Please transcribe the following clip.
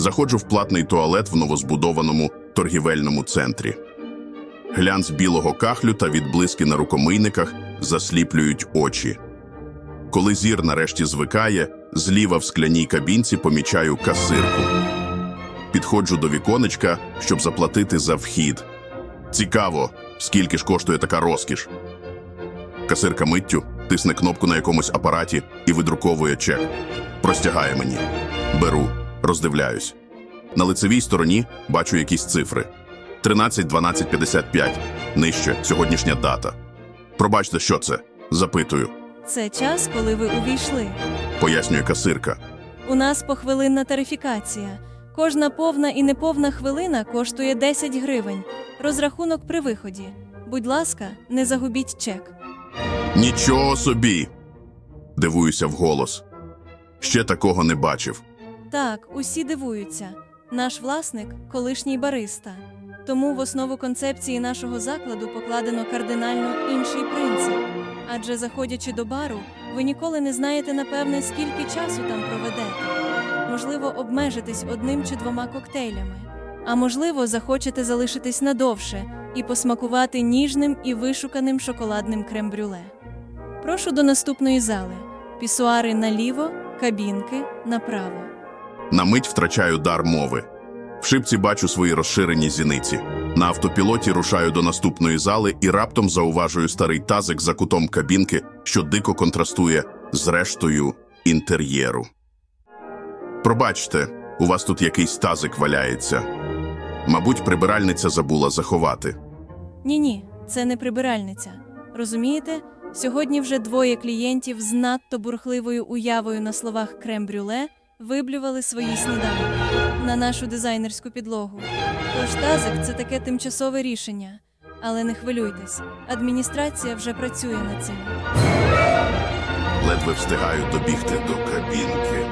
Заходжу в платний туалет в новозбудованому торгівельному центрі. Глянц білого кахлю та відблиски на рукомийниках засліплюють очі. Коли зір нарешті звикає, зліва в скляній кабінці помічаю касирку. Підходжу до віконечка, щоб заплатити за вхід. Цікаво, скільки ж коштує така розкіш. Касирка миттю тисне кнопку на якомусь апараті і видруковує чек. Простягає мені. Беру, роздивляюсь. На лицевій стороні бачу якісь цифри: 13, 12, 55. Нижче сьогоднішня дата. Пробачте, що це? Запитую, Це час, коли ви увійшли. пояснює касирка. У нас похвилинна тарифікація. Кожна повна і неповна хвилина коштує 10 гривень. Розрахунок при виході. Будь ласка, не загубіть чек. Нічого собі. Дивуюся вголос. Ще такого не бачив. Так, усі дивуються. Наш власник колишній бариста. Тому в основу концепції нашого закладу покладено кардинально інший принцип. Адже заходячи до бару, ви ніколи не знаєте напевне, скільки часу там проведете. Можливо, обмежитись одним чи двома коктейлями. А можливо, захочете залишитись надовше і посмакувати ніжним і вишуканим шоколадним крем-брюле. Прошу до наступної зали. Пісуари наліво, кабінки направо. На мить втрачаю дар мови. В шибці бачу свої розширені зіниці. На автопілоті рушаю до наступної зали і раптом зауважую старий тазик за кутом кабінки, що дико контрастує з рештою інтер'єру. Пробачте, у вас тут якийсь тазик валяється. Мабуть, прибиральниця забула заховати. Ні, ні, це не прибиральниця. Розумієте, сьогодні вже двоє клієнтів з надто бурхливою уявою на словах крем-брюле виблювали свої сніданки на нашу дизайнерську підлогу. Тож тазик це таке тимчасове рішення. Але не хвилюйтесь, адміністрація вже працює над цим. Ледве встигаю добігти до кабінки.